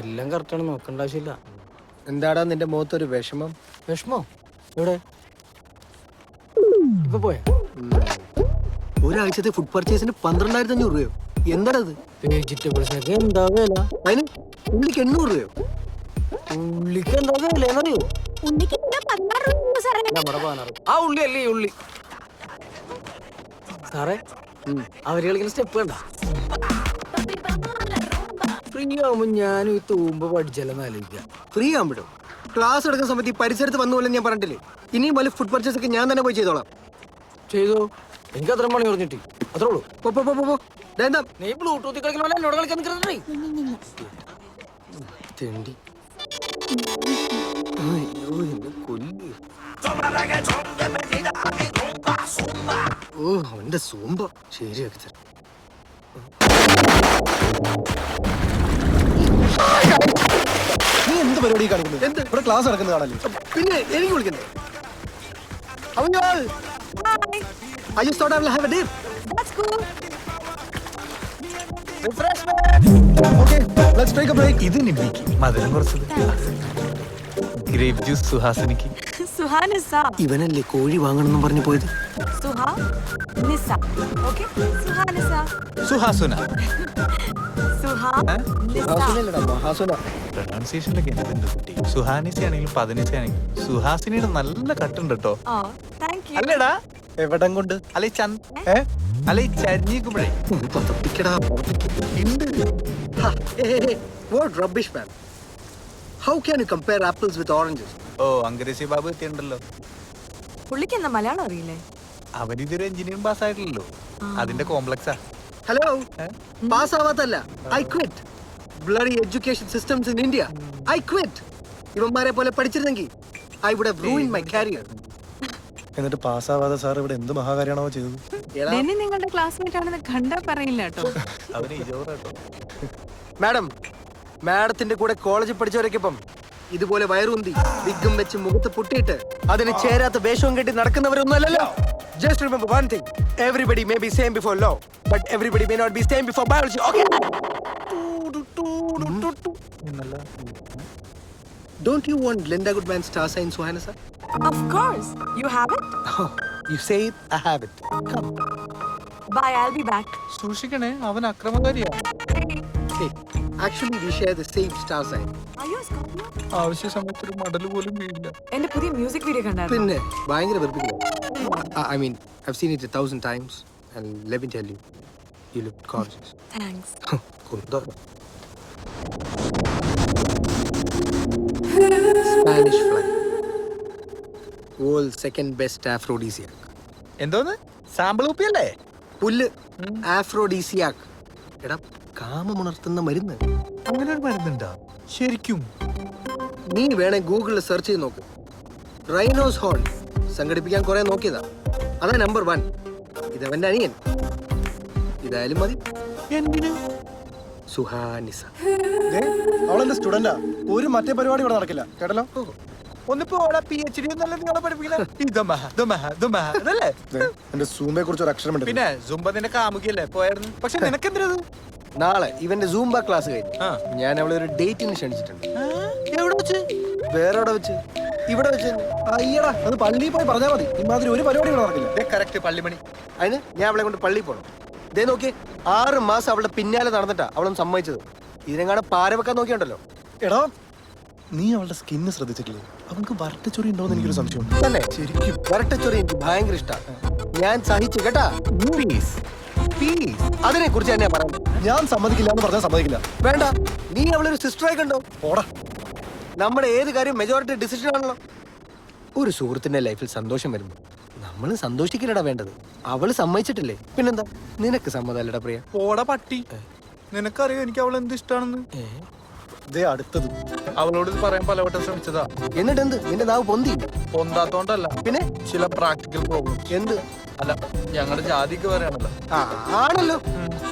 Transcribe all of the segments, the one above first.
എല്ലാം കറക്റ്റാണ് നോക്കേണ്ട ആവശ്യമില്ല. എന്താടാ നിന്റെ മുഖത്തൊരു വിഷമം? വിഷമോ? എവിടെ? ഇപ്പൊ പോയാ? ഒരാഴ്ചത്തെ ഫുഡ് പർച്ചേസിന് പന്ത്രണ്ടായിരത്തി അഞ്ഞൂറ് രൂപയോ? എന്താടാ അത് വെജിറ്റബിൾസിനൊക്കെ എന്താ വില? അതിന് ഉള്ളിക്ക് എണ്ണൂറ് രൂപയോ? ഉള്ളിക്ക് എന്താ വില എന്നറിയോ? നമ്മുടെ പതിനാറ് ആ ഉള്ളി അല്ലേ ഈ ഉള്ളി? സാറേ അവർ കളിക്കുന്ന സ്റ്റെപ്പ് കണ്ട? ഫ്രീ ആവുമ്പോ ഞാനും ഈ തൂമ്പ പഠിച്ചല്ലെന്ന് ആലോചിക്കാം. ഫ്രീ ആവുമ്പോഴും ക്ലാസ് എടുക്കുന്ന സമയത്ത് ഈ പരിസരത്ത് വന്നു പോലെ ഞാൻ പറഞ്ഞിട്ടില്ലേ? ഇനിയും വലിയ ഫുഡ് പർച്ചേസ് ഒക്കെ ഞാൻ തന്നെ പോയി ചെയ്തോളാം. ചെയ്തോ? എനിക്ക് അത്ര മണി പറഞ്ഞിട്ട്. അത്രേ ഉള്ളൂ. പോ, പോ, പോ, പോ, പോ. ദേ എന്താ? നീ ബ്ലൂടൂത്തിൽ കളിക്കണ പോലെ എന്നോട് കളിക്കാൻ നിൽക്കുന്നേ? തെണ്ടി. അയ്യോ എന്നെ കൊല്ലു. ഓ അവന്റെ സൂമ്പ. ശരിയാക്കി തരാം. നീ എന്ത് പരിപാടി കാണിക്കുന്നത് എന്ത്? ഇവിടെ ക്ലാസ് നടക്കുന്നത് കാണല്ലേ പിന്നെ എനിക്ക് വിളിക്കണ്ടേ? അവൻ I just thought I will have a dip. that's cool. Okay, let's take a break ഇത് നിമ്മിക്ക് മധുരം കുറച്ചത്. ഗ്രേപ്പ് ജ്യൂസ് സുഹാസിനിക്ക്. ഇവനല്ലേ കോഴി വാങ്ങണമെന്നും പറഞ്ഞു പോയത്. സുഹാസുന. പ്രൊണൗൺസിയേഷനിലൊക്കെ എന്തുണ്ട് കുട്ടി സുഹാനിസ ആണെങ്കിലും പതിനിസ ആണെങ്കിലും സുഹാസിനിയുടെ നല്ല കട്ടുണ്ട് കേട്ടോ. അല്ലേടാ. എവിടം കൊണ്ട്? അല്ലെ ചന്ത ഏ? അല്ല ഈ ചരിഞ്ഞിക്കുമ്പോഴേ. What rubbish, man. How can you compare apples with oranges? ഓ അങ്കരേശി ബാബു എത്തിയുണ്ടല്ലോ പുള്ളിക്ക് എന്താ മലയാളം അറിയില്ലേ? അവനിതൊരു എഞ്ചിനീയറിംഗ് പാസ് ആയിട്ടില്ലല്ലോ അതിന്റെ കോംപ്ലക്സാ hello pass ആവാത്തല്ല. I quit bloody education systems in India I quit ഇവന്മാരെ പോലെ പഠിച്ചിരുന്നെങ്കിൽ I would have ruin my career എന്നിട്ട് പാസ് ആവാതെ സാർ ഇവിടെ എന്ത് മഹാകാര്യമാണോ ചെയ്തത്? ഡെന്നി നിങ്ങളുടെ ക്ലാസ്മേറ്റ് ആണെന്ന് കണ്ടാ പറയില്ല കേട്ടോ. മാഡം മാഡത്തിന്റെ കൂടെ കോളേജിൽ പഠിച്ചവരൊക്കെ ഇപ്പം ഇതുപോലെ വയറുന്തി വിഗ്ഗും വെച്ച് മുഖത്ത് പൊട്ടിയിട്ട് അതിന് ചേരാത്ത വേഷവും കെട്ടി നടക്കുന്നവരൊന്നും അല്ലല്ലോ just remember one thing everybody may be same before law but everybody may not be same before biology okay Don't you want Linda Goodman's star sign, Suhana sir? Of course. You have it? Oh, you say it, I have it. Come. Bye, I'll be back. സൂക്ഷിക്കണേ അവൻ അക്രമകാരിയാണ് actually we share the same star sign. you a? ആവശ്യ സമയത്ത് ഒരു മടൽ പോലും വീഴില്ല എന്റെ പുതിയ music video കണ്ടായിരുന്നു? പിന്നെ ഭയങ്കര വെറുപ്പില്ല I mean I've seen it thousand times and let me tell you you look conscious thanks Spanish fly world second best aphrodisiac എന്തോന്ന്? സാമ്പിൾ കുപ്പിയല്ലേ പുല്ല്. ആഫ്രോഡീസിയാക്ക് എടാ കാമമുണർത്തുന്ന മരുന്ന്. അങ്ങനെ ഒരു മരുന്നുണ്ടാ? ശരിക്കും. നീ വേണേ ഗൂഗിളിൽ സെർച്ച് ചെയ്ത് നോക്ക്. റൈനോസ് ഹോൾ സംഘടിപ്പിക്കാൻ കുറെ നോക്കിയതാ. അതാ നമ്പർ വൺ ഇതവന്റെ അനിയൻ. ഇതായാലും മതി. എന്തിന്? സുഹാനിസ. അവളെന്റെ സ്റ്റുഡന്റാ ഒരു മറ്റേ പരിപാടി ഇവിടെ നടക്കില്ല. കേട്ടല്ലോ? ഒന്നിപ്പോ ഓളെ പി എച്ച് ഡി ഒന്നല്ല നിങ്ങളെ പഠിപ്പിക്കില്ല ഇതമഹ ദമഹ ദമഹ ദേ, എന്റെ സൂമയെ കുറിച്ച് ഒരു അക്ഷരം ഉണ്ട് പിന്നെ നിന്റെ കാമുകിയല്ലേ? പോയായിരുന്നു. പക്ഷെ നിനക്കെന്തരത് നാളെ ഇവന്റെ സൂംബ ക്ലാസ് കഴിഞ്ഞു. ഞാൻ അവളെ ഒരു ഡേറ്റിന് ക്ഷണിച്ചിട്ടുണ്ട്. എവിടെ വെച്ച്? വേറെ എവിടെ വെച്ച്? ഇവിടെ വെച്ച്. അയ്യടാ അത് പള്ളിയിൽ പോയി പറഞ്ഞാൽ മതി. ഇമാതിരി ഒരു പരിപാടി ഇവിടെ നടക്കില്ല. കറക്റ്റ് പള്ളിമണി അതിന് ഞാൻ അവളെ കൊണ്ട് പള്ളിയിൽ പോകണം ഇതേ നോക്കി ആറ് മാസം അവളുടെ പിന്നാലെ നടന്നിട്ടാ അവളൊന്ന് സമ്മതിച്ചത്. ഇതിനെങ്ങാണ് പാര വെക്കാൻ നോക്കിയുണ്ടല്ലോ. എടാ നീ അവളുടെ സ്കിന്ന് ശ്രദ്ധിച്ചിട്ടില്ലേ? അവൾക്ക് വരട്ടച്ചൊറി ഉണ്ടോന്ന് എനിക്കൊരു സംശയമുണ്ട് തന്നെ. ശരിക്കും. വരട്ടച്ചൊറി എനിക്ക് ഭയങ്കര ഇഷ്ടമാണ് ഞാൻ സഹിച്ചു കേട്ടാ. അതിനെ കുറിച്ച് തന്നെ പറയാം. ഞാൻ സമ്മതിക്കില്ല എന്ന് പറഞ്ഞാൽ സമ്മതിക്കില്ല. വേണ്ട. നീ അവളൊരു സിസ്റ്ററായി കണ്ടോ? ഓടാ നമ്മുടെ ഏത് കാര്യം മെജോറിറ്റി ഡിസിഷൻ ആണല്ലോ. ഒരു സുഹൃത്തിന്റെ ലൈഫിൽ സന്തോഷം വരുമ്പോൾ നമ്മൾ സന്തോഷിക്കില്ലടാ വേണ്ടത്. അവൾ സമ്മതിച്ചിട്ടില്ലേ? പിന്നെന്താ? നിനക്ക് സമ്മതമല്ലടാ പ്രിയ. ഓടാ പട്ടി. നിനക്കറിയോ എനിക്ക് അവൾ എന്ത് ഇഷ്ടാണെന്ന് ദേ അടുത്തത്. അവളോട് ഇത് പറയാൻ പലവട്ടം ശ്രമിച്ചതാ. എന്നിട്ട് എന്ത് നിന്റെ നാവ് പൊന്തി. പൊന്താത്തോണ്ടല്ല. പിന്നെ? ചില പ്രാക്ടിക്കൽ പ്രോബ്ലം എന്ത്? അല്ല ഞങ്ങളുടെ ജാതിക്ക് പറയാണല്ലോ ആ ആണല്ലോ.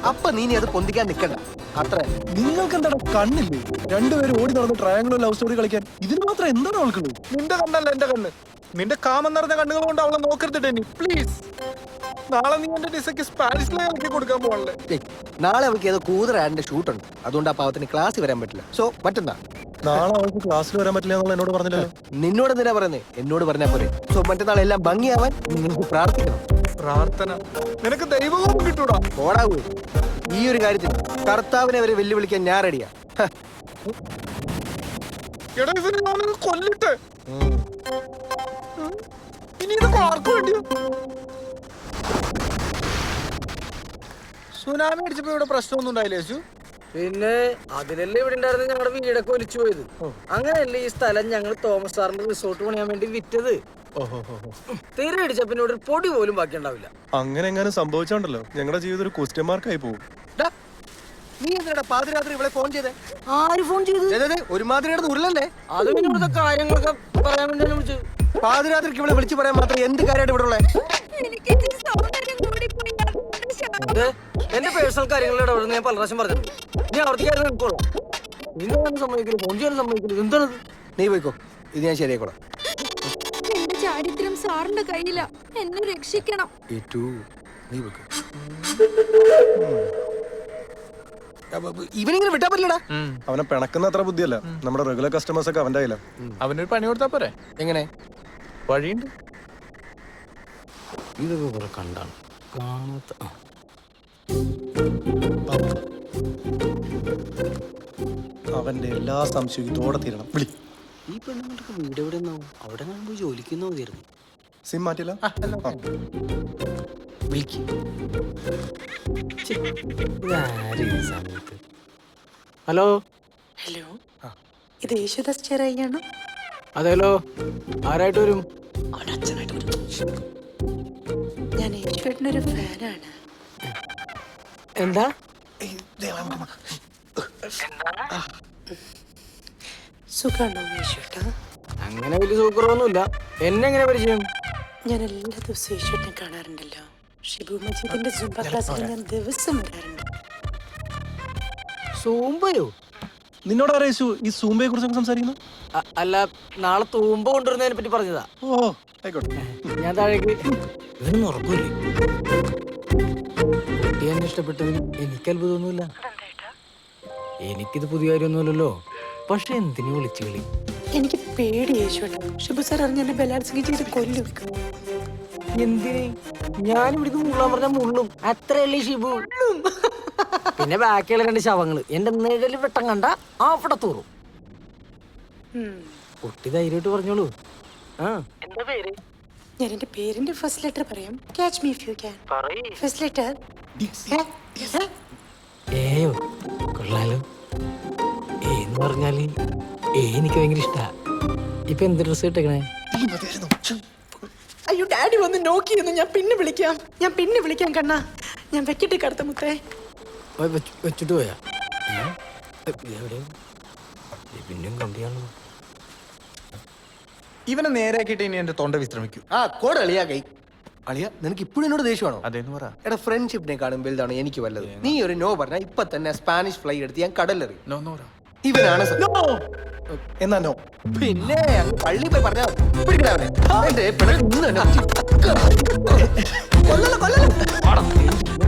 അപ്പൊ നീ ഇനി അത് പൊന്തിക്കാൻ നിക്കണ്ട. അത്ര. നിങ്ങൾക്ക് എന്താണ് കണ്ണില്ലേ? രണ്ടുപേരും ഓടി നടന്ന് ട്രയാങ്കിൾ ലവ് സ്റ്റോറി കളിക്കാൻ. ഇതിന് മാത്രം എന്താണ് അവൾക്കുള്ളത് നിന്റെ കണ്ണല്ല എന്റെ കണ്ണ്. നിന്റെ കാമം നിറഞ്ഞ കണ്ണുകൾ കൊണ്ട് അവളെ നോക്കരുത് ഡെന്നി. പ്ലീസ് നാളെ നീ എന്റെ ഡിസക്ക് സ്പാനിഷിലെ ഇറക്കി കൊടുക്കാൻ പോകണല്ലേ ഏയ്, നാളെ അവൾക്ക് ഏതോ കൂതറ ആഡിന്റെ ഷൂട്ട് ഉണ്ട്. അതുകൊണ്ട് ആ പാവത്തിന് ക്ലാസ്സിൽ വരാൻ പറ്റില്ല. സോ മറ്റന്നാ? നാളെ അവൾക്ക് ക്ലാസ്സിൽ വരാൻ പറ്റില്ല എന്നുള്ള എന്നോട് പറഞ്ഞില്ലല്ലോ. നിന്നോട് എന്തിനാ പറയുന്നത് എന്നോട് പറഞ്ഞാ പോരെ. സോ മറ്റന്നാൾ എല്ലാം ഭംഗിയാവാൻ നിങ്ങൾക്ക് പ്രാർത്ഥിക്കണം. പ്രാർത്ഥന. നിനക്ക് ദൈവവും കിട്ടൂടാ. ഓടാവൂ ഈ ഒരു കാര്യത്തിൽ കർത്താവിനെ വരെ വെല്ലുവിളിക്കാൻ ഞാൻ റെഡിയാ ഹ, എടാ ഇതിന് ഞാനത് കൊല്ലിട്ട്. ഇനി ഇത് ആർക്കു വേണ്ടിയോ? സുനാമി അടിച്ചപ്പോ ഇവിടെ പ്രശ്നമൊന്നും ഉണ്ടായില്ലേ യേശു? പിന്നെ അതിലല്ലേ ഇവിടെ ഉണ്ടായിരുന്ന ഞങ്ങളുടെ വീടൊക്കെ ഒലിച്ചു പോയത്. അങ്ങനെയല്ലേ ഈ സ്ഥലം ഞങ്ങൾ തോമസ് സാറിന്റെ റിസോർട്ട് പണിയാൻ വേണ്ടി വിറ്റത്. തീരെ അടിച്ച പിന്നെ ഇവിടെ ഒരു പൊടി പോലും ബാക്കി ഉണ്ടാവില്ല. അങ്ങനെ എങ്ങനെ സംഭവിച്ചോണ്ടല്ലോ. ഞങ്ങളുടെ ജീവിതം ഒരു ക്വസ്റ്റ്യൻ മാർക്കായി പോകും. നീ പാതിരാത്രി ഇവളെ ഫോൺ ചെയ്തേ? ആര് ഫോൺ ചെയ്തു ഉരുളല്ലേ? അത് പിന്നെ ഇവിടുത്തെ കാര്യങ്ങളൊക്കെ പറയാൻ വേണ്ടി വിളിച്ചു പാതിരാത്രിക്ക് ഇവളെ വിളിച്ചു പറയാൻ മാത്രം എന്ത് കാര്യമായിട്ട് ഇവിടെ എന്റെ പേഴ്സണൽ കാര്യങ്ങളുടെ ഇടപെടുന്ന ഞാൻ പല പ്രാവശ്യം പറഞ്ഞിട്ടുണ്ട്. നീ കാര്യം നിൽക്കോളൂ നിങ്ങൾ സമ്മതിക്കില്ല ഫോൺ ചെയ്യാൻ സമ്മതിക്കില്ല. എന്താണത് നീ പോയിക്കോ. ഇത് ഞാൻ ശരിയാക്കോളാം എന്റെ ചാരിത്രം സാറിന്റെ കയ്യില. എന്നെ രക്ഷിക്കണം. ഏറ്റു നീ പോയിക്കോ. ഇവനിങ്ങനെ വിട്ടാ പറ്റില്ലടാ. അവനെ പിണക്കുന്ന അത്ര ബുദ്ധിയല്ല. നമ്മുടെ റെഗുലർ കസ്റ്റമേഴ്സ് ഒക്കെ അവന്റെ കയ്യില. അവനൊരു പണി കൊടുത്താ പോരെ? എങ്ങനെ? വഴിയുണ്ട്. ഇതൊക്കെ കുറെ കണ്ടാണ്. കാണാത്ത. അവന്റെ എല്ലാ സംശയവും ഇതോടെ തീരണം. വിളി. ഈ പെണ്ണുങ്ങൾക്ക് വീട് എവിടെ നിന്നാവും അവിടെ ഞാൻ പോയി ജോലിക്കുന്നോ തീർന്നു സിം മാറ്റില്ല. വിളിക്ക്. ഹലോ? ഹലോ? ഇത് യേശുദാസ് ചെറിയാണോ അതെല്ലോ ആരായിട്ട് വരും? അവൻ അച്ഛനായിട്ട് വരും. ഞാൻ യേശുവേട്ടനൊരു ഫാനാണ്. എന്താ? സുഖാണോ യേശുട്ട അങ്ങനെ വലിയ സൂക്കറൊന്നുമില്ല എന്നെ എങ്ങനെ പരിചയം? ഞാൻ എല്ലാ ദിവസവും ഈശ്വരനെ കാണാറുണ്ടല്ലോ. ഷിബു മജീദിന്റെ സുംബ ക്ലാസ്സിൽ ഞാൻ ദിവസം വരാറുണ്ട്. സൂമ്പയോ നിന്നോട് അറിയിച്ചു ഈ സൂമ്പയെ കുറിച്ചൊക്കെ സംസാരിക്കുന്നു അല്ല നാളെ തൂമ്പ കൊണ്ടുവരുന്നതിനെ പറ്റി പറഞ്ഞതാ. ഓ ആയിക്കോട്ടെ. ഞാൻ താഴേക്ക്. ഇതൊന്നും ഉറപ്പില്ലേ കുട്ടി എന്നെ ഇഷ്ടപ്പെട്ടതിൽ എനിക്ക് അത്ഭുതമൊന്നുമില്ല. എനിക്കിത് പുതിയ കാര്യമൊന്നുമില്ലല്ലോ. പക്ഷെ എന്തിനു വിളിച്ചു കളി എനിക്ക് പേടി യേശുട്ട ഷിബു സാർ അറിഞ്ഞ എന്നെ ബലാത്സംഗം ചെയ്ത് കൊല്ലും. എന്തിന്? ഞാൻ ഇവിടുന്ന് മുള്ളാൻ പറഞ്ഞ മുള്ളും. അത്രയല്ലേ ഷിബു? പിന്നെ ബാക്കിയുള്ള രണ്ട് ശവങ്ങൾ. എന്റെ നിഴൽ വെട്ടം കണ്ട ആ അവിടെ തൂറും. ഉം. കുട്ടി ധൈര്യമായിട്ട് പറഞ്ഞോളൂ. ആ. ഞാൻ എന്റെ പേരിന്റെ ഫസ്റ്റ് ലെറ്റർ പറയാം. Catch me if you can first letter ഏയോ കൊള്ളാലോ. ഏ എന്ന് പറഞ്ഞാൽ ഏ എനിക്ക് ഭയങ്കര ഇഷ്ടാ. ഇപ്പൊ എന്ത് ഡ്രസ് ഇട്ടേക്കണേ? അയ്യോ ഡാഡി വന്ന് നോക്കിയിരുന്നു ഞാൻ പിന്നെ വിളിക്കാം. ഞാൻ പിന്നെ വിളിക്കാം കണ്ണ. ഞാൻ വെക്കിട്ട് കടത്ത മുത്തേ. വെച്ചിട്ട് പോയാ? പിന്നെയും കണ്ടിയാണോ ഇവനെ നേരെയാക്കിയിട്ട് ഇനി എന്റെ തൊണ്ട വിശ്രമിക്കൂ. ആ കോടളിയാ കൈ. അളിയ നിനക്ക് ഇപ്പോഴും എന്നോട് ദേഷ്യമാണോ അതേന്ന് പറ. എടാ ഫ്രണ്ട്ഷിപ്പിനെക്കാളും വലുതാണ് എനിക്ക് വല്ലത്? നീ ഒരു നോ പറഞ്ഞാൽ ഇപ്പൊ തന്നെ സ്പാനിഷ് ഫ്ലൈ എടുത്ത് ഞാൻ കടലറി. നോ നോ പറ. ഇവനാണ് സ- എന്നാ നോ പിന്നെ അങ്ങ് പള്ളി പോയി പറഞ്ഞാ പിടിക്കണവനെ എന്റെ പെണ്ണ് ഇന്ന് തന്നെ കൊല്ലല്ല കൊല്ലല്ല.